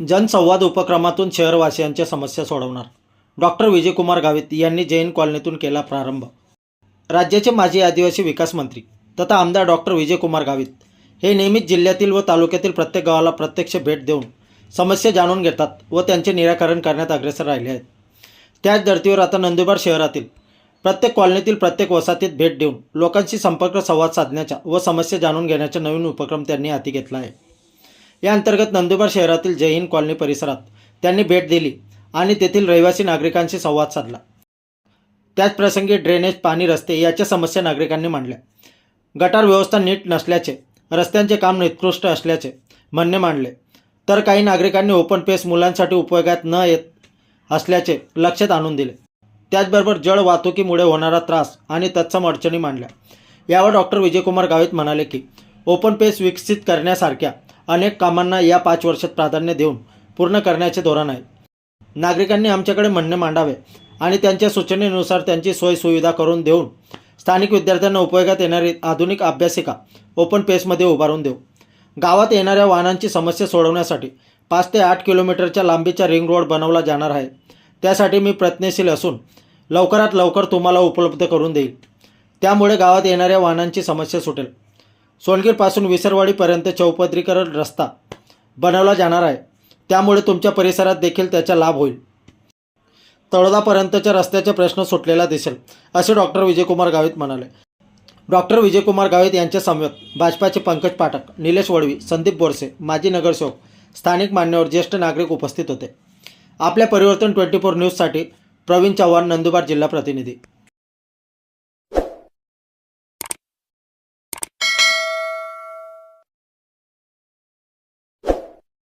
जनसंवाद उपक्रमातून शहरवासियांच्या समस्या सोडवणार. डॉक्टर विजयकुमार गावित यांनी जैन कॉलनीतून केला प्रारंभ. राज्याचे माजी आदिवासी विकास मंत्री तथा आमदार डॉक्टर विजयकुमार गावित हे नेहमीच जिल्ह्यातील व तालुक्यातील प्रत्येक गावाला प्रत्यक्ष भेट देऊन समस्या जाणून घेतात व त्यांचे निराकरण करण्यात अग्रेसर राहिले आहेत. त्याच धर्तीवर आता नंदुरबार शहरातील प्रत्येक कॉलनीतील प्रत्येक वसाहतीत भेट देऊन लोकांशी संपर्क संवाद साधण्याचा व समस्या जाणून घेण्याचा नवीन उपक्रम त्यांनी हाती घेतला आहे. या अंतर्गत नंदुरबार शहरातील जैन कॉलनी परिसरात त्यांनी भेट दिली आणि तेथील रहिवासी नागरिकांशी संवाद साधला. त्याच प्रसंगी ड्रेनेज पाणी रस्ते याच्या समस्या नागरिकांनी मांडल्या. गटार व्यवस्था नीट नसल्याचे रस्त्यांचे काम निकृष्ट असल्याचे म्हणणे मांडले. तर काही नागरिकांनी ओपन पेस मुलांसाठी उपयोगात न येत असल्याचे लक्षात आणून दिले. त्याचबरोबर जळ वाहतुकीमुळे होणारा त्रास आणि तत्सम अडचणी मांडल्या. यावर डॉक्टर विजयकुमार गावित म्हणाले की ओपन पेस विकसित करण्यासारख्या अनेक कामांना या पाच वर्षात प्राधान्य देऊन पूर्ण करण्याचे धोरण आहे. नागरिकांनी आमच्याकडे म्हणणे मांडावे आणि त्यांच्या सूचनेनुसार त्यांची सोयसुविधा करून देऊन स्थानिक विद्यार्थ्यांना उपयोगात येणारी आधुनिक अभ्यासिका ओपन पेसमध्ये उभारून देऊ. गावात येणाऱ्या वाहनांची समस्या सोडवण्यासाठी पाच ते आठ किलोमीटरच्या लांबीचा रिंग रोड बनवला जाणार आहे. त्यासाठी मी प्रयत्नशील असून लवकरात लवकर तुम्हाला उपलब्ध करून देईल. त्यामुळे गावात येणाऱ्या वाहनांची समस्या सुटेल. सोनगीरपासून विसरवाडीपर्यंत चौपदरीकरण रस्ता बनवला जाणार आहे. त्यामुळे तुमच्या परिसरात देखील त्याचा लाभ होईल. तळोदापर्यंतच्या रस्त्याचा प्रश्न सुटलेला दिसेल असे डॉक्टर विजयकुमार गावित म्हणाले. डॉक्टर विजयकुमार गावित यांच्या समवेत भाजपाचे पंकज पाठक निलेश वडवी संदीप बोरसे माजी नगरसेवक स्थानिक मान्यवर ज्येष्ठ नागरिक उपस्थित होते. आपल्या परिवर्तन ट्वेंटी फोर न्यूजसाठी प्रवीण चव्हाण नंदुरबार जिल्हा प्रतिनिधी.